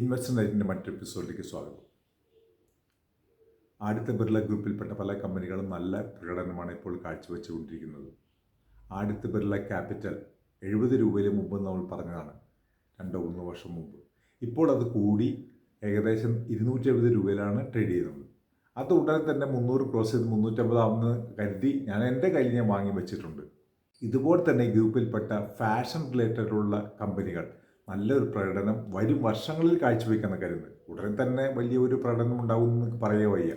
Investor നൈറ്റിന്റെ മറ്റൊരു എപ്പിസോഡിലേക്ക് സ്വാഗതം. ആദ്യത്തെ ബിർള ഗ്രൂപ്പിൽപ്പെട്ട പല കമ്പനികളും നല്ല പ്രകടനമാണ് ഇപ്പോൾ കാഴ്ചവെച്ചുകൊണ്ടിരിക്കുന്നത്. ആദ്യത്തെ ബിർള ക്യാപിറ്റൽ എഴുപത് രൂപയിൽ മുമ്പ് നമ്മൾ പറഞ്ഞതാണ് രണ്ടോ മൂന്നോ വർഷം മുമ്പ്. ഇപ്പോൾ അത് കൂടി ഏകദേശം ഇരുന്നൂറ്റി എഴുപത് രൂപയിലാണ് ട്രേഡ് ചെയ്യുന്നത്. അത് ഉടനെ തന്നെ മുന്നൂറ് ക്രോസ് ചെയ്ത് മുന്നൂറ്റമ്പതാവുമെന്ന് കരുതി ഞാൻ എന്റെ കയ്യിൽ ഞാൻ വാങ്ങി വെച്ചിട്ടുണ്ട്. ഇതുപോലെ തന്നെ ഗ്രൂപ്പിൽപ്പെട്ട ഫാഷൻ റിലേറ്റഡുള്ള കമ്പനികൾ നല്ലൊരു പ്രകടനം വരും വർഷങ്ങളിൽ കാഴ്ചവെക്കുന്ന കരുതുന്നത് ഉടനെ തന്നെ വലിയൊരു പ്രകടനം ഉണ്ടാവും എന്ന് പറയുക വയ്യ.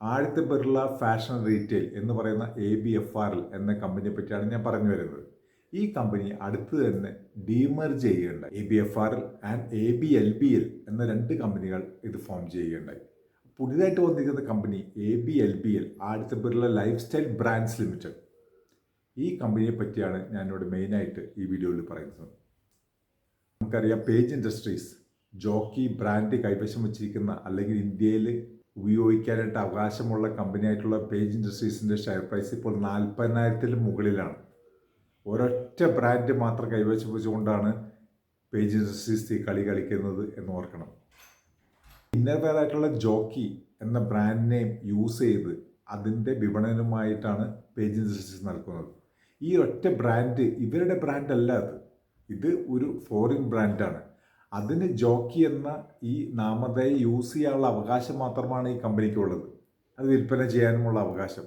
ആദ്യത്തെ ബിർള ഫാഷൻ റീറ്റെയിൽ എന്ന് പറയുന്ന A B F R L എന്ന കമ്പനിയെ പറ്റിയാണ് ഞാൻ പറഞ്ഞു വരുന്നത്. ഈ കമ്പനി അടുത്ത് തന്നെ ഡീമർജ് ചെയ്യുകയുണ്ടായി. A B F R L and A B L B L എന്ന രണ്ട് കമ്പനികൾ ഇത് ഫോം ചെയ്യുകയുണ്ടായി. പുതിയതായിട്ട് വന്നിരിക്കുന്ന company A B L B L ആദ്യത്തെ പേരുള്ള ലൈഫ് സ്റ്റൈൽ ബ്രാൻഡ്സ് ലിമിറ്റഡ് ഈ കമ്പനിയെ പറ്റിയാണ് ഞാനിവിടെ മെയിനായിട്ട് ഈ വീഡിയോയിൽ പറയുന്നത്. നമുക്കറിയാം പേജ് ഇൻഡസ്ട്രീസ് ജോക്കി ബ്രാൻഡ് കൈവശം വച്ചിരിക്കുന്ന അല്ലെങ്കിൽ ഇന്ത്യയിൽ ഉപയോഗിക്കാനായിട്ട് അവകാശമുള്ള കമ്പനിയായിട്ടുള്ള പേജ് ഇൻഡസ്ട്രീസിന്റെ ഷെയർ പ്രൈസ് ഇപ്പോൾ നാൽപ്പതിനായിരത്തിന് മുകളിലാണ്. ഒരൊറ്റ ബ്രാൻഡ് മാത്രം കൈവശം വെച്ചുകൊണ്ടാണ് പേജ് ഇൻഡസ്ട്രീസ് ഈ കളി കളിക്കുന്നത് എന്ന് ഓർക്കണം. ഇന്നർവെയറായിട്ടുള്ള ജോക്കി എന്ന ബ്രാൻഡ് നെയിം യൂസ് ചെയ്ത് അതിന്റെ വിപണനമായിട്ടാണ് പേജ് ഇൻഡസ്ട്രീസ് നൽകുന്നത് ഈ ഒറ്റ ബ്രാൻഡ് ഇവരുടെ ബ്രാൻഡ് അല്ല അത്. ഇത് ഒരു ഫോറിൻ ബ്രാൻഡാണ് അതിന് ജോക്കി എന്ന ഈ നാമതയെ യൂസ് ചെയ്യാനുള്ള അവകാശം മാത്രമാണ് ഈ കമ്പനിക്കുള്ളത് അത് വിൽപ്പന ചെയ്യാനുമുള്ള അവകാശം.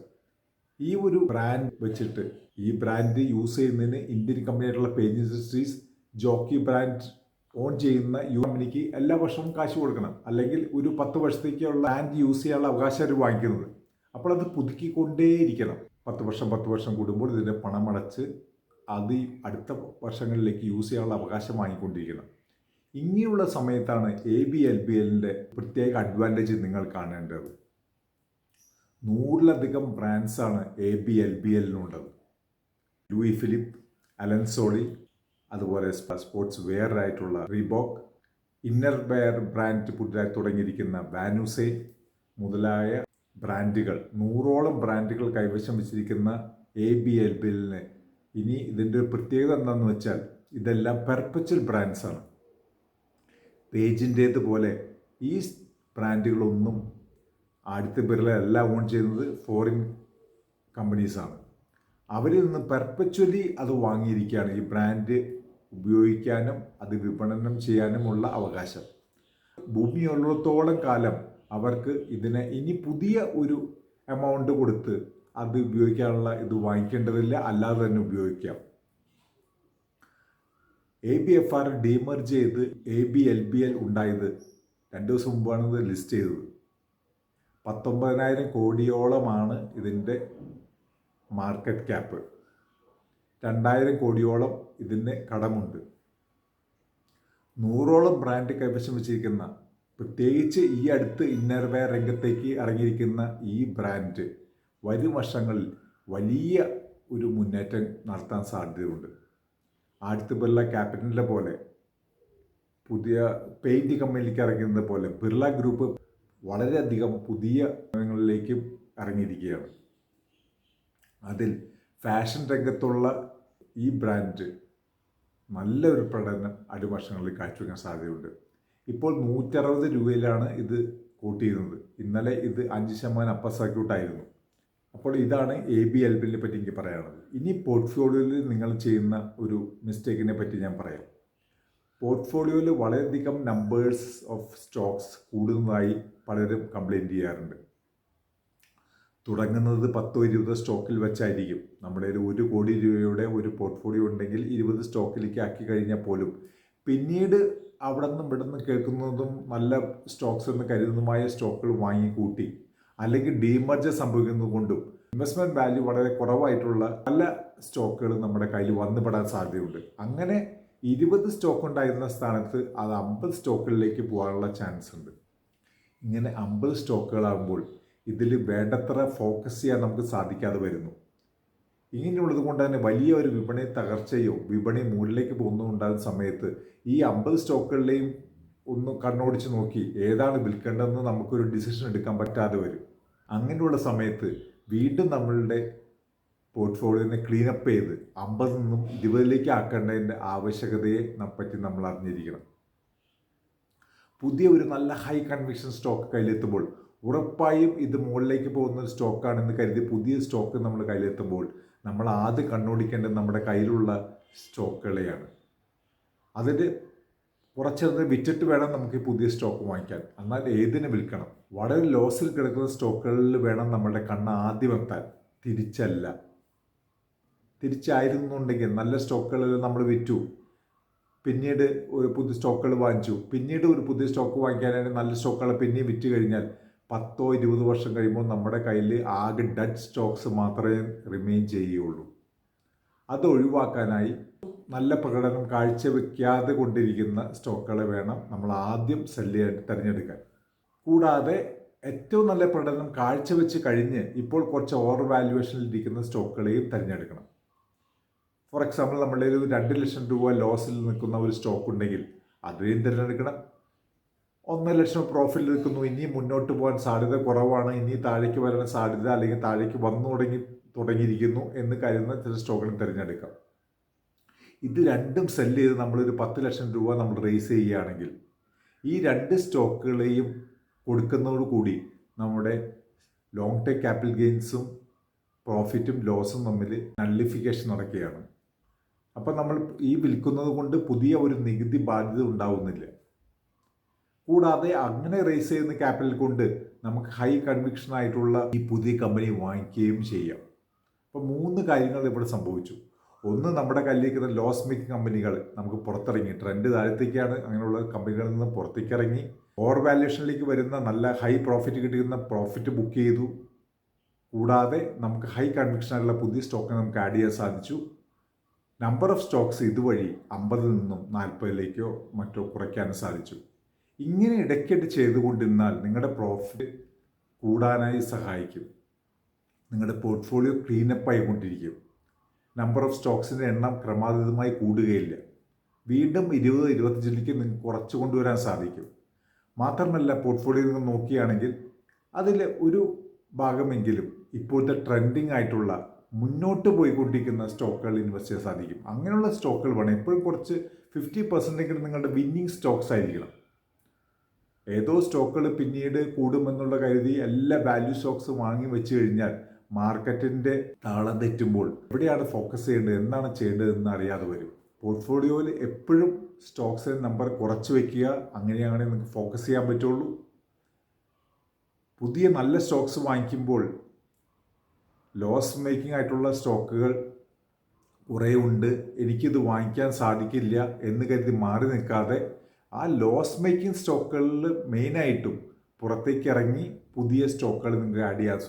ഈ ഒരു ബ്രാൻഡ് വെച്ചിട്ട് ഈ ബ്രാൻഡ് യൂസ് ചെയ്യുന്നതിന് Indian കമ്പനിയായിട്ടുള്ള Page Industries Jockey brand own ചെയ്യുന്ന യു കമ്പനിക്ക് എല്ലാ വർഷവും കാശ് കൊടുക്കണം. അല്ലെങ്കിൽ ഒരു പത്ത് വർഷത്തേക്കുള്ള ബ്രാൻഡ് യൂസ് ചെയ്യാനുള്ള അവകാശം അവർ വാങ്ങിക്കുന്നത്. അപ്പോൾ അത് പുതുക്കിക്കൊണ്ടേയിരിക്കണം. പത്ത് വർഷം പത്ത് വർഷം കൂടുമ്പോൾ ഇതിന്റെ പണമടച്ച് അത് അടുത്ത വർഷങ്ങളിലേക്ക് യൂസ് ചെയ്യാനുള്ള അവകാശം വാങ്ങിക്കൊണ്ടിരിക്കുന്നത്. ഇങ്ങനെയുള്ള സമയത്താണ് എ ബി എൽ ബി എല്ലിന്റെ പ്രത്യേക അഡ്വാന്റേജ് നിങ്ങൾ കാണേണ്ടത്. നൂറിലധികം ബ്രാൻഡ്സാണ് എ ബി എൽ ബി എല്ലിനുള്ളത് ലൂയി ഫിലിപ്പ് അലൻസോളി അതുപോലെ സ്പോർട്സ് വെയർ ആയിട്ടുള്ള റീബോക്ക് ഇന്നർ വെയർ ബ്രാൻഡ് പുതുതായി തുടങ്ങിയിരിക്കുന്ന വാനുസെ മുതലായ ബ്രാൻഡുകൾ നൂറോളം ബ്രാൻഡുകൾ കൈവശം വെച്ചിരിക്കുന്ന എ ബി എൽ ബി എല്ലിന് ഇനി ഇതിന്റെ ഒരു പ്രത്യേകത എന്താണെന്ന് വെച്ചാൽ ഇതെല്ലാം പെർപ്പച്വൽ ബ്രാൻഡ്സാണ് പേജിന്റേതുപോലെ ഈ ബ്രാൻഡുകളൊന്നും ആദ്യത്തെ എല്ലാം ഓൺ ചെയ്യുന്നത് ഫോറിൻ കമ്പനീസാണ് അവരിൽ നിന്ന് പെർപ്പച്വലി അത് വാങ്ങിയിരിക്കുകയാണ് ഈ ബ്രാൻഡ് ഉപയോഗിക്കാനും അത് വിപണനം ചെയ്യാനുമുള്ള അവകാശം. ഭൂമിയുള്ളിടത്തോളം കാലം അവർക്ക് ഇതിനെ ഇനി പുതിയ ഒരു എമൗണ്ട് കൊടുത്ത് അത് ഉപയോഗിക്കാനുള്ള ഇത് വാങ്ങിക്കേണ്ടതില്ല. അല്ലാതെ തന്നെ ഉപയോഗിക്കാം. A B F R demerge ചെയ്ത് A B L B L ഉണ്ടായത് രണ്ട് ദിവസം മുമ്പാണ് ഇത് ലിസ്റ്റ് ചെയ്തത്. പത്തൊമ്പതിനായിരം കോടിയോളമാണ് ഇതിന്റെ മാർക്കറ്റ് ക്യാപ്പ് രണ്ടായിരം കോടിയോളം ഇതിന് കടമുണ്ട്. നൂറോളം ബ്രാൻഡ് കൈവശം വെച്ചിരിക്കുന്ന പ്രത്യേകിച്ച് ഈ അടുത്ത് ഇന്നർവെയർ രംഗത്തേക്ക് ഇറങ്ങിയിരിക്കുന്ന ഈ ബ്രാൻഡ് വരും വർഷങ്ങളിൽ വലിയ ഒരു മുന്നേറ്റം നടത്താൻ സാധ്യതയുണ്ട്. ആദ്യത്തെ ബിർള ക്യാപിറ്റലിനെ പോലെ പുതിയ പെയിന്റ് കമ്പനിയിലേക്ക് ഇറങ്ങുന്നത് പോലെ ബിർള ഗ്രൂപ്പ് വളരെയധികം പുതിയ രംഗങ്ങളിലേക്കും ഇറങ്ങിയിരിക്കുകയാണ്. അതിൽ ഫാഷൻ രംഗത്തുള്ള ഈ ബ്രാൻഡ് നല്ലൊരു പ്രകടനം അടു വർഷങ്ങളിൽ കാഴ്ചവെക്കാൻ സാധ്യതയുണ്ട്. ഇപ്പോൾ നൂറ്ററുപത് രൂപയിലാണ് ഇത് കൂട്ടിയിരുന്നത്. ഇന്നലെ ഇത് അഞ്ച് ശതമാനം അപ്പർ സർക്യൂട്ടായിരുന്നു അപ്പോൾ ഇതാണ് എ ബി എൽ ബിനെ പറ്റി എനിക്ക് പറയാനുള്ളത്. ഇനി പോർട്ട്ഫോളിയോയിൽ നിങ്ങൾ ചെയ്യുന്ന ഒരു മിസ്റ്റേക്കിനെ പറ്റി ഞാൻ പറയാം. പോർട്ട്ഫോളിയോയിൽ വളരെയധികം നമ്പേഴ്സ് ഓഫ് സ്റ്റോക്സ് കൂടുന്നതായി പലരും കംപ്ലൈന്റ് ചെയ്യാറുണ്ട്. തുടങ്ങുന്നത് പത്തോ ഇരുപതോ സ്റ്റോക്കിൽ വെച്ചായിരിക്കും. നമ്മുടെ ഒരു ഒരു കോടി രൂപയുടെ ഒരു പോർട്ട്ഫോളിയോ ഉണ്ടെങ്കിൽ ഇരുപത് സ്റ്റോക്കിലേക്ക് ആക്കി കഴിഞ്ഞാൽ പോലും. പിന്നീട് അവിടെ നിന്നും ഇവിടെ നിന്ന് കേൾക്കുന്നതും നല്ല സ്റ്റോക്സ് എന്ന് കരുതുന്നതുമായ സ്റ്റോക്കുകൾ വാങ്ങിക്കൂട്ടി. അല്ലെങ്കിൽ ഡീമർജർ സംഭവിക്കുന്നത് കൊണ്ടും ഇൻവെസ്റ്റ്മെന്റ് വാല്യൂ വളരെ കുറവായിട്ടുള്ള പല സ്റ്റോക്കുകളും നമ്മുടെ കയ്യിൽ വന്നുപെടാൻ സാധ്യതയുണ്ട്. അങ്ങനെ ഇരുപത് സ്റ്റോക്ക് ഉണ്ടായിരുന്ന സ്ഥാനത്ത് അത് അമ്പത് സ്റ്റോക്കുകളിലേക്ക് പോകാനുള്ള ചാൻസ് ഉണ്ട്. ഇങ്ങനെ അമ്പത് സ്റ്റോക്കുകളാകുമ്പോൾ ഇതിൽ വേണ്ടത്ര ഫോക്കസ് ചെയ്യാൻ നമുക്ക് സാധിക്കാതെ വരുന്നു. ഇങ്ങനെയുള്ളത് കൊണ്ട് തന്നെ വലിയ ഒരു വിപണി തകർച്ചയോ വിപണി മുകളിലേക്ക് പോകുന്നുണ്ടാകുന്ന സമയത്ത് ഈ അമ്പത് സ്റ്റോക്കുകളിലെയും ഒന്ന് കണ്ണോടിച്ച് നോക്കി ഏതാണ് വിൽക്കേണ്ടതെന്ന് നമുക്കൊരു ഡിസിഷൻ എടുക്കാൻ പറ്റാതെ വരും. അങ്ങനെയുള്ള സമയത്ത് വീണ്ടും നമ്മളുടെ പോർട്ട്ഫോളിയോനെ ക്ലീനപ്പ് ചെയ്ത് അമ്പതിൽ നിന്നും ഇരുപതിലേക്ക് ആക്കേണ്ടതിന്റെ ആവശ്യകതയെ പറ്റി നമ്മൾ അറിഞ്ഞിരിക്കണം. പുതിയ ഒരു നല്ല ഹൈ കൺവിക്ഷൻ സ്റ്റോക്ക് കയ്യിലെത്തുമ്പോൾ ഉറപ്പായും ഇത് മുകളിലേക്ക് പോകുന്ന ഒരു സ്റ്റോക്കാണെന്ന് കരുതി പുതിയ സ്റ്റോക്ക് നമ്മൾ കയ്യിലെത്തുമ്പോൾ നമ്മൾ ആദ്യം കണ്ണോടിക്കേണ്ടത് നമ്മുടെ കയ്യിലുള്ള സ്റ്റോക്കുകളെയാണ് അതിന് കുറച്ചത് വിറ്റിട്ട് വേണം നമുക്ക് ഈ പുതിയ സ്റ്റോക്ക് വാങ്ങിക്കാൻ. എന്നാൽ ഏതിന് വിൽക്കണം? വളരെ ലോസിൽ കിടക്കുന്ന സ്റ്റോക്കുകളിൽ വേണം നമ്മുടെ കണ്ണ് ആദ്യം എത്താൻ തിരിച്ചല്ല. തിരിച്ചായിരുന്നുണ്ടെങ്കിൽ നല്ല സ്റ്റോക്കുകളിൽ നമ്മൾ വിറ്റു. പിന്നീട് ഒരു പുതിയ സ്റ്റോക്കുകൾ വാങ്ങിച്ചു. പിന്നീട് ഒരു പുതിയ സ്റ്റോക്ക് വാങ്ങിക്കാനായിട്ട് നല്ല സ്റ്റോക്കുകൾ പിന്നെയും വിറ്റ് കഴിഞ്ഞാൽ പത്തോ ഇരുപത് വർഷം കഴിയുമ്പോൾ നമ്മുടെ കയ്യിൽ ആകെ ഡെഡ് സ്റ്റോക്സ് മാത്രമേ റിമെയിൻ ചെയ്യുകയുള്ളൂ അത് ഒഴിവാക്കാനായി നല്ല പ്രകടനം കാഴ്ചവെക്കാതെ കൊണ്ടിരിക്കുന്ന സ്റ്റോക്കുകളെ വേണം നമ്മൾ ആദ്യം സെല്ല് ചെയ്യാൻ തിരഞ്ഞെടുക്കാൻ. കൂടാതെ ഏറ്റവും നല്ല പ്രകടനം കാഴ്ചവെച്ച് കഴിഞ്ഞ് ഇപ്പോൾ കുറച്ച് ഓവർ വാല്യുവേഷനിൽ ഇരിക്കുന്ന സ്റ്റോക്കുകളെയും തിരഞ്ഞെടുക്കണം. ഫോർ എക്സാമ്പിൾ നമ്മുടെ ഒരു രണ്ട് ലക്ഷം രൂപ ലോസിൽ നിൽക്കുന്ന ഒരു സ്റ്റോക്ക് ഉണ്ടെങ്കിൽ അതിനെയും തിരഞ്ഞെടുക്കണം. ഒന്നര ലക്ഷം പ്രോഫിറ്റ് നിൽക്കുന്നു ഇനി മുന്നോട്ട് പോകാൻ സാധ്യത കുറവാണ് ഇനി താഴേക്ക് വരാൻ സാധ്യത അല്ലെങ്കിൽ താഴേക്ക് വന്നു തുടങ്ങി തുടങ്ങിയിരിക്കുന്നു എന്ന് കരുതുന്ന ചില സ്റ്റോക്കുകൾ തിരഞ്ഞെടുക്കാം. ഇത് രണ്ടും സെല്ല് ചെയ്ത് നമ്മളൊരു പത്ത് ലക്ഷം രൂപ നമ്മൾ റേസ് ചെയ്യുകയാണെങ്കിൽ ഈ രണ്ട് സ്റ്റോക്കുകളെയും കൊടുക്കുന്നതോടുകൂടി നമ്മുടെ ലോങ് ടേം ക്യാപിറ്റൽ ഗെയിൻസും പ്രോഫിറ്റും ലോസും തമ്മിൽ നള്ളിഫിക്കേഷൻ നടക്കുകയാണ്. അപ്പം നമ്മൾ ഈ വിൽക്കുന്നത് കൊണ്ട് പുതിയ ഒരു നികുതി ബാധ്യത ഉണ്ടാവുന്നില്ല. കൂടാതെ അങ്ങനെ റേസ് ചെയ്യുന്ന ക്യാപിറ്റൽ കൊണ്ട് നമുക്ക് ഹൈ കൺവിക്ഷൻ ആയിട്ടുള്ള ഈ പുതിയ കമ്പനി വാങ്ങിക്കുകയും ചെയ്യാം. അപ്പം മൂന്ന് കാര്യങ്ങൾ ഇവിടെ സംഭവിച്ചു. ഒന്ന് നമ്മുടെ കയ്യിലിരിക്കുന്ന ലോസ് മേക്കിംഗ് കമ്പനികൾ നമുക്ക് പുറത്തിറങ്ങി. ട്രെൻഡ് താഴത്തേക്കാണ് അങ്ങനെയുള്ള കമ്പനികളിൽ നിന്ന് പുറത്തേക്കിറങ്ങി. ഓവർ വാല്യൂഷനിലേക്ക് വരുന്ന നല്ല ഹൈ പ്രോഫിറ്റ് കിട്ടുന്ന പ്രോഫിറ്റ് ബുക്ക് ചെയ്തു. കൂടാതെ നമുക്ക് ഹൈ കൺവിക്ഷനായിട്ടുള്ള പുതിയ സ്റ്റോക്ക് നമുക്ക് ആഡ് ചെയ്യാൻ സാധിച്ചു. നമ്പർ ഓഫ് സ്റ്റോക്സ് ഇതുവഴി അമ്പതിൽ നിന്നും നാൽപ്പതിലേക്കോ മറ്റോ കുറയ്ക്കാനും സാധിച്ചു. ഇങ്ങനെ ഇടയ്ക്കിട്ട് ചെയ്തുകൊണ്ടിരുന്നാൽ നിങ്ങളുടെ പ്രോഫിറ്റ് കൂടാനായി സഹായിക്കും. നിങ്ങളുടെ പോർട്ട്ഫോളിയോ ക്ലീനപ്പ് ആയിക്കൊണ്ടിരിക്കും. നമ്പർ ഓഫ് സ്റ്റോക്സിന്റെ എണ്ണം ക്രമാതീതമായി കൂടുകയില്ല. വീണ്ടും ഇരുപത് ഇരുപത്തഞ്ചിലേക്ക് നിങ്ങൾക്ക് കുറച്ച് കൊണ്ടുവരാൻ സാധിക്കും. മാത്രമല്ല പോർട്ട്ഫോളിയോ നിങ്ങൾ നോക്കുകയാണെങ്കിൽ അതിൽ ഒരു ഭാഗമെങ്കിലും ഇപ്പോഴത്തെ ട്രെൻഡിങ് ആയിട്ടുള്ള മുന്നോട്ട് പോയിക്കൊണ്ടിരിക്കുന്ന സ്റ്റോക്കുകൾ ഇൻവെസ്റ്റ് ചെയ്യാൻ സാധിക്കും. അങ്ങനെയുള്ള സ്റ്റോക്കുകൾ വേണം. എപ്പോഴും കുറച്ച് ഫിഫ്റ്റി പെർസെന്റെങ്കിലും നിങ്ങളുടെ വിന്നിങ് സ്റ്റോക്സ് ആയിരിക്കണം. ഏതോ സ്റ്റോക്കുകൾ പിന്നീട് കൂടുമെന്നുള്ള കരുതി എല്ലാ വാല്യൂ സ്റ്റോക്സ് വാങ്ങി വെച്ച് കഴിഞ്ഞാൽ മാർക്കറ്റിന്റെ താളം തെറ്റുമ്പോൾ എവിടെയാണ് ഫോക്കസ് ചെയ്യേണ്ടത്? എന്താണ് ചെയ്യേണ്ടതെന്ന് അറിയാതെ വരും. പോർട്ട്ഫോളിയോയിൽ എപ്പോഴും സ്റ്റോക്സിന്റെ നമ്പർ കുറച്ച് വെക്കുക. അങ്ങനെയാണെങ്കിൽ നിങ്ങൾക്ക് ഫോക്കസ് ചെയ്യാൻ പറ്റുള്ളൂ. പുതിയ നല്ല സ്റ്റോക്സ് വാങ്ങിക്കുമ്പോൾ ലോസ് മേക്കിംഗ് ആയിട്ടുള്ള സ്റ്റോക്കുകൾ കുറേ ഉണ്ട്. എനിക്കിത് വാങ്ങിക്കാൻ സാധിക്കില്ല എന്ന് കരുതി മാറി നിൽക്കാതെ ആ ലോസ് മേക്കിംഗ് സ്റ്റോക്കുകളിൽ മെയിനായിട്ടും പുറത്തേക്ക് ഇറങ്ങി പുതിയ സ്റ്റോക്കുകൾ നിങ്ങൾ ആഡ് ചെയ്യാൻ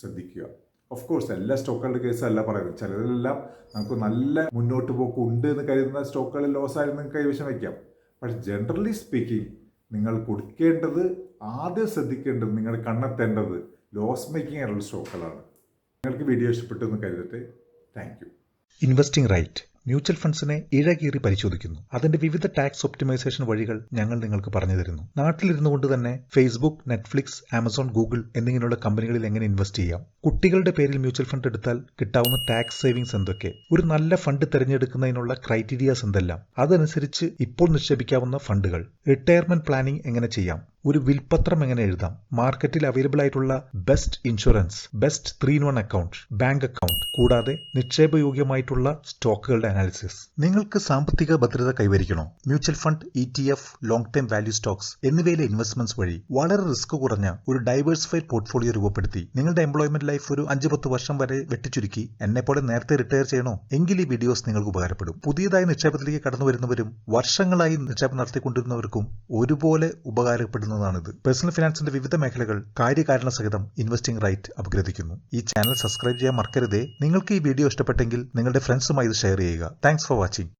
ശ്രദ്ധിക്കുക. ഓഫ് കോഴ്സ് എല്ലാ സ്റ്റോക്കുകളുടെ കേസല്ല പറയുന്നത്. ചിലതിലെല്ലാം നമുക്ക് നല്ല മുന്നോട്ട് പോക്ക് ഉണ്ട് എന്ന് കരുതുന്ന സ്റ്റോക്കുകളിൽ ലോസ് ആയി നിങ്ങൾക്ക് കൈവശം വയ്ക്കാം. പക്ഷെ ജനറലി സ്പീക്കിംഗ് നിങ്ങൾ കൊടുക്കേണ്ടത് ആദ്യം ശ്രദ്ധിക്കേണ്ടത് നിങ്ങൾ കണ്ടെത്തേണ്ടത് ലോസ് മേക്കിംഗ് ആയിട്ടുള്ള സ്റ്റോക്കുകളാണ് നിങ്ങൾക്ക് വീഡിയോ ഇഷ്ടപ്പെട്ടു എന്ന് കരുതട്ടെ. Thank you investing right mutual ഫണ്ട്സിനെ ഇഴകീറി പരിശോധിക്കുന്നു. അതിന്റെ വിവിധ ടാക്സ് ഒപ്റ്റിമൈസേഷൻ വഴികൾ ഞങ്ങൾ നിങ്ങൾക്ക് പറഞ്ഞു തരുന്നു. നാട്ടിലിരുന്നു കൊണ്ട് തന്നെ ഫേസ്ബുക്ക് നെറ്റ്ഫ്ലിക്സ് ആമസോൺ ഗൂഗിൾ എന്നിങ്ങനെയുള്ള കമ്പനികളിൽ എങ്ങനെ ഇൻവെസ്റ്റ് ചെയ്യാം? കുട്ടികളുടെ പേരിൽ മ്യൂച്വൽ ഫണ്ട് എടുത്താൽ കിട്ടാവുന്ന ടാക്സ് സേവിങ്സ് എന്തൊക്കെ? ഒരു നല്ല ഫണ്ട് തിരഞ്ഞെടുക്കുന്നതിനുള്ള ക്രൈറ്റീരിയാസ് എന്തെല്ലാം? അതനുസരിച്ച് ഇപ്പോൾ നിക്ഷേപിക്കാവുന്ന ഫണ്ടുകൾ. റിട്ടയർമെന്റ് പ്ലാനിംഗ് എങ്ങനെ ചെയ്യാം? ഒരു വിൽപത്രം എങ്ങനെ എഴുതാം? മാർക്കറ്റിൽ അവൈലബിൾ ആയിട്ടുള്ള best insurance best three in one account bank account കൂടാതെ നിക്ഷേപയോഗ്യമായിട്ടുള്ള സ്റ്റോക്കുകളുടെ അനാലിസിസ്. നിങ്ങൾക്ക് സാമ്പത്തിക ഭദ്രത കൈവരിക്കണോ? Mutual fund E T F long time value stocks എന്നിവയിലെ ഇൻവെസ്റ്റ്മെന്റ്സ് വഴി വളരെ റിസ്ക് കുറഞ്ഞ ഒരു ഡൈവേഴ്സിഫൈഡ് പോർട്ട്ഫോളിയോ രൂപപ്പെടുത്തി നിങ്ങളുടെ എംപ്ലോയ്മെന്റ് ലൈഫ് ഒരു അഞ്ച് പത്ത് വർഷം വരെ വെട്ടിച്ചുരുക്കി. എന്നെ പോലെ നേരത്തെ റിട്ടയർ ചെയ്യണോ? എങ്കിൽ ഈ വീഡിയോസ് നിങ്ങൾക്ക് ഉപകാരപ്പെടും. പുതിയതായി നിക്ഷേപത്തിലേക്ക് കടന്നു വരുന്നവരും വർഷങ്ങളായി നിക്ഷേപം നടത്തിക്കൊണ്ടിരുന്നവർക്കും ഒരുപോലെ ഉപകാരപ്പെടുന്നതാണിത്. പേഴ്സണൽ ഫിനാൻസിന്റെ വിവിധ മേഖലകൾ കാര്യകാരണ സഹിതം ഇൻവെസ്റ്റിംഗ് റൈറ്റ് അപഗ്രഥിക്കുന്നു. ഈ ചാനൽ സബ്സ്ക്രൈബ് ചെയ്യാൻ മറക്കരുതേ. നിങ്ങൾക്ക് ഈ വീഡിയോ ഇഷ്ടപ്പെട്ടെങ്കിൽ നിങ്ങളുടെ ഫ്രണ്ട്സുമായി ഇത് ഷെയർ ചെയ്യുക. Thanks for watching